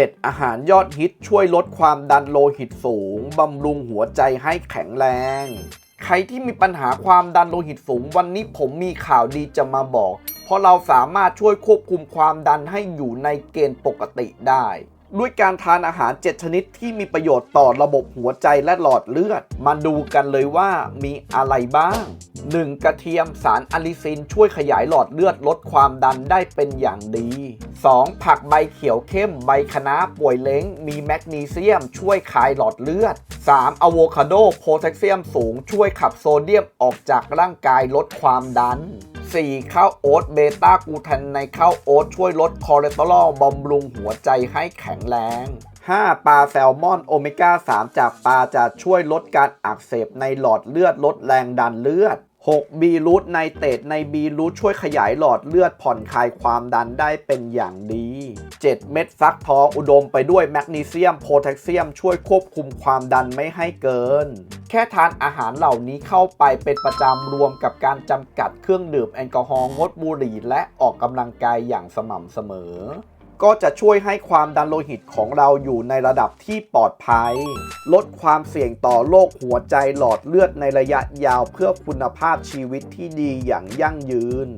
7. อาหารยอดฮิตช่วยลดความดันโลหิตสูง บำรุงหัวใจให้แข็งแรง ใครที่มีปัญหาความดันโลหิตสูง วันนี้ผมมีข่าวดีจะมาบอก เพราะเราสามารถช่วยควบคุมความดันให้อยู่ในเกณฑ์ปกติได้ ด้วยการทานอาหาร 7 ชนิดที่มีประโยชน์ต่อระบบหัวใจและหลอดเลือด มาดูกันเลยว่ามีอะไรบ้าง 1. กระเทียมสารอะลิซินช่วยขยายหลอดเลือดลดความดันได้เป็นอย่างดี 2. ผักใบเขียวเข้มใบคะน้าป่วยเล้ง มีแมกนีเซียม ช่วยคลายหลอดเลือด 3. อะโวคาโดโพแทสเซียมสูง ช่วยขับโซเดียมออกจากร่างกายลดความดัน 4. ข้าวโอ๊ตเบต้ากูแทนในข้าวโอ๊ตช่วยลดคอเลสเตอรอลบำรุงหัวใจให้แข็งแรง 5. ปลาแซลมอนโอเมก้า 3 จากปลาจะช่วยลดการอักเสบในหลอดเลือดลดแรงดันเลือด 6. บีรูทไนเตตในบีรูทช่วยขยายหลอดเลือดผ่อนคลายความดันได้เป็นอย่างดี 7. เม็ดฟักทองอุดมไปด้วยแมกนีเซียมโพแทสเซียมช่วยควบคุมความดันไม่ให้เกิน แค่ทานอาหารเหล่านี้เข้าไปเป็นประจำรวมกับการจำกัดเครื่องดื่มแอลกอฮอล์งดบุหรี่และออกกำลังกายอย่างสม่ำเสมอ ก็จะช่วยให้ความดันโลหิตของเราอยู่ในระดับที่ปลอดภัย ลดความเสี่ยงต่อโรคหัวใจหลอดเลือดในระยะยาวเพื่อคุณภาพชีวิตที่ดีอย่างยั่งยืน